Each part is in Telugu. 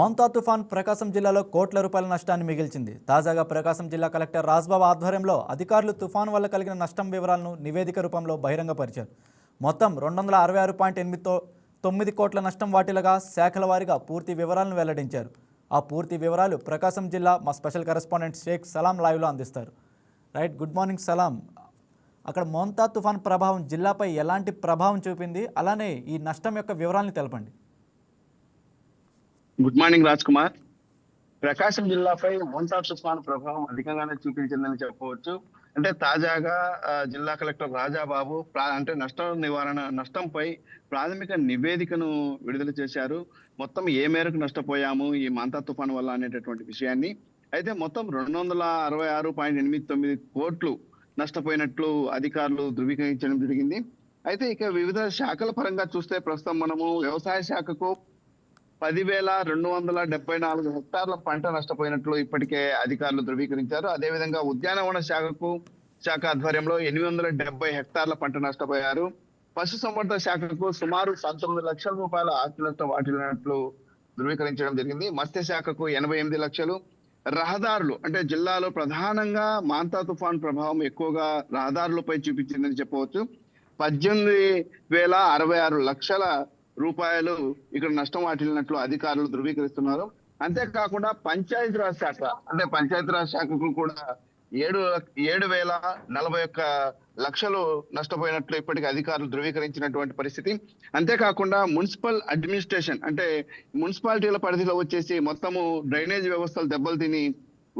మోంతా తుఫాన్ ప్రకాశం జిల్లాలో కోట్ల రూపాయల నష్టాన్ని మిగిల్చింది. తాజాగా ప్రకాశం జిల్లా కలెక్టర్ రాజ్బాబు ఆధ్వర్యంలో అధికారులు తుఫాన్ వల్ల కలిగిన నష్టం వివరాలను నివేదిక రూపంలో బహిరంగపరిచారు. మొత్తం రెండు వందల అరవై ఆరు పాయింట్ ఎనిమిదితో తొమ్మిది కోట్ల నష్టం వాటిల్లగా శాఖల వారీగా పూర్తి వివరాలను వెల్లడించారు. ఆ పూర్తి వివరాలు ప్రకాశం జిల్లా మా స్పెషల్ కరెస్పాండెంట్ షేక్ సలాం లైవ్లో అందిస్తారు. Right good morning Salam. అక్కడ మోంతా తుఫాన్ ప్రభావం జిల్లాపై ఎలాంటి ప్రభావం చూపింది? అలానే ఈ నష్టం యొక్క వివరాలను తెలపండి. గుడ్ మార్నింగ్ రాజ్ కుమార్ ప్రకాశం జిల్లాపై మోంతా తుఫాన్ ప్రభావం అధికంగానే చూపించిందని చెప్పవచ్చు. అంటే తాజాగా జిల్లా కలెక్టర్ రాజాబాబు ప్రా- అంటే నష్టం నివారణ నష్టంపై ప్రాథమిక నివేదికను విడుదల చేశారు. మొత్తం ఏ మేరకు నష్టపోయాము ఈ మంతా తుఫాన్ వల్ల అనేటటువంటి విషయాన్ని. అయితే మొత్తం రెండు వందల అరవై ఆరు పాయింట్ ఎనిమిది తొమ్మిది కోట్లు నష్టపోయినట్లు అధికారులు ధృవీకరించడం జరిగింది. అయితే ఇక వివిధ శాఖల పరంగా చూస్తే ప్రస్తుతం మనము వ్యవసాయ శాఖకు పదివేల రెండు వందల డెబ్బై నాలుగు హెక్టార్ల పంట నష్టపోయినట్లు ఇప్పటికే అధికారులు ధృవీకరించారు. అదేవిధంగా ఉద్యానవన శాఖకు శాఖ ఆధ్వర్యంలో ఎనిమిది వందల డెబ్బై హెక్టార్ల పంట నష్టపోయారు. పశుసంవర్ధక శాఖకు సుమారు పంతొమ్మిది లక్షల రూపాయల ఆస్తి నష్టం వాటిల్లినట్లు ధృవీకరించడం జరిగింది. మత్స్య శాఖకు ఎనభై ఎనిమిది లక్షలు. రహదారులు అంటే జిల్లాలో ప్రధానంగా మాంతా తుఫాన్ ప్రభావం ఎక్కువగా రహదారులపై చూపించిందని చెప్పవచ్చు. పద్దెనిమిది వేల అరవై ఆరు లక్షల రూపాయలు ఇక్కడ నష్టం వాటిల్లినట్లు అధికారులు ధృవీకరిస్తున్నారు. అంతేకాకుండా పంచాయతీరాజ్ శాఖ అంటే పంచాయతీరాజ్ శాఖకు కూడా ఏడు ఏడు వేల నలభై ఒక్క లక్షలు నష్టపోయినట్లు ఇప్పటికి అధికారులు ధృవీకరించినటువంటి పరిస్థితి. అంతేకాకుండా మున్సిపల్ అడ్మినిస్ట్రేషన్ అంటే మున్సిపాలిటీల పరిధిలో వచ్చేసి మొత్తము డ్రైనేజ్ వ్యవస్థలు దెబ్బలు తిని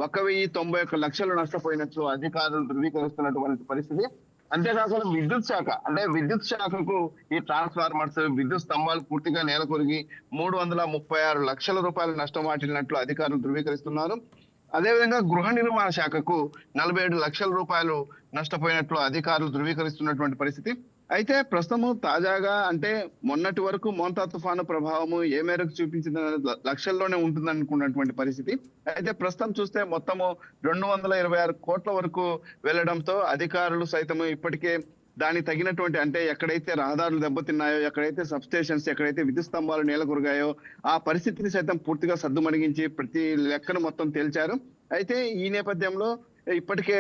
ఒక వెయ్యి తొంభై ఒక్క లక్షలు నష్టపోయినట్లు అధికారులు ధృవీకరిస్తున్నటువంటి పరిస్థితి. అంతేకాకుండా విద్యుత్ శాఖ అంటే విద్యుత్ శాఖకు ఈ ట్రాన్స్ఫార్మర్స్ విద్యుత్ స్తంభాలు పూర్తిగా నేల కొరిగి మూడు వందల ముప్పై ఆరు లక్షల రూపాయల నష్టం వాటిల్లినట్లు అధికారులు ధృవీకరిస్తున్నారు. అదేవిధంగా గృహ నిర్మాణ శాఖకు నలభై ఏడు లక్షల రూపాయలు నష్టపోయినట్లు అధికారులు ధృవీకరిస్తున్నటువంటి పరిస్థితి. అయితే ప్రస్తుతము తాజాగా అంటే మొన్నటి వరకు మోంతా తుఫాను ప్రభావము ఏ మేరకు చూపించింది లక్షల్లోనే ఉంటుంది అనుకున్నటువంటి పరిస్థితి. అయితే ప్రస్తుతం చూస్తే మొత్తము రెండు వందల ఇరవై ఆరు కోట్ల వరకు వెళ్ళడంతో అధికారులు సైతము ఇప్పటికే దానికి తగినటువంటి అంటే ఎక్కడైతే రహదారులు దెబ్బతిన్నాయో ఎక్కడైతే సబ్ స్టేషన్స్ ఎక్కడైతే విద్యుత్ స్తంభాలు నేలకొరిగాయో ఆ పరిస్థితిని సైతం పూర్తిగా సద్దుమణిగించి ప్రతి లెక్కను మొత్తం తేల్చారు. అయితే ఈ నేపథ్యంలో ఇప్పటికే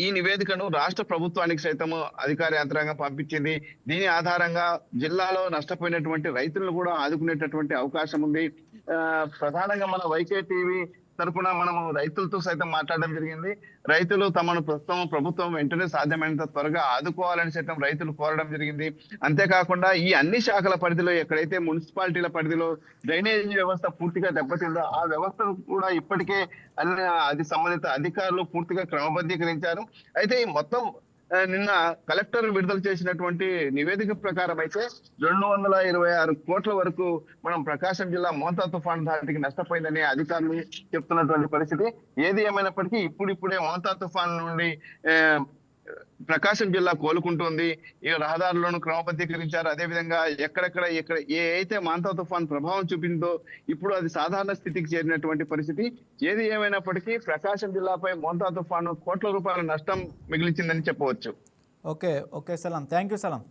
ఈ నివేదికను రాష్ట్ర ప్రభుత్వానికి సైతము అధికార యంత్రాంగం పంపించింది. దీని ఆధారంగా జిల్లాలో నష్టపోయినటువంటి రైతులను కూడా ఆదుకునేటటువంటి అవకాశం ఉంది. ఆ, ప్రధానంగా మన వైకే టీవీ తరఫున మనము రైతులతో సైతం మాట్లాడడం జరిగింది. రైతులు తమను ప్రస్తుతం ప్రభుత్వం వెంటనే సాధ్యమైనంత త్వరగా ఆదుకోవాలని సైతం రైతులు కోరడం జరిగింది. అంతేకాకుండా ఈ అన్ని శాఖల పరిధిలో ఎక్కడైతే మున్సిపాలిటీల పరిధిలో డ్రైనేజ్ వ్యవస్థ పూర్తిగా దెబ్బతిందో ఆ వ్యవస్థను కూడా ఇప్పటికే అన్ని అది సంబంధిత అధికారులు పూర్తిగా క్రమబద్ధీకరించారు. అయితే ఈ మొత్తం నిన్న కలెక్టర్ విడుదల చేసినటువంటి నివేదిక ప్రకారం అయితే రెండు వందల ఇరవై ఆరు కోట్ల వరకు మనం ప్రకాశం జిల్లా మోతా తుఫాన్ ధాటికి నష్టపోయిందని అధికారులు చెప్తున్నటువంటి పరిస్థితి. ఏది ఏమైనప్పటికీ ఇప్పుడిప్పుడే మోతా తుఫాన్ నుండి ప్రకాశం జిల్లా కోలుకుంటోంది. ఈ రహదారులను క్రమబద్ధీకరించారు. అదేవిధంగా ఎక్కడెక్కడ ఎక్కడ ఏ అయితే మాంతా తుఫాన్ ప్రభావం చూపిందో ఇప్పుడు అది సాధారణ స్థితికి చేరినటువంటి పరిస్థితి. ఏది ఏమైనప్పటికీ ప్రకాశం జిల్లాపై మోంతా తుఫాను కోట్ల రూపాయల నష్టం మిగిలించిందని చెప్పవచ్చు. Okay. Okay Salam. Thank you Salam.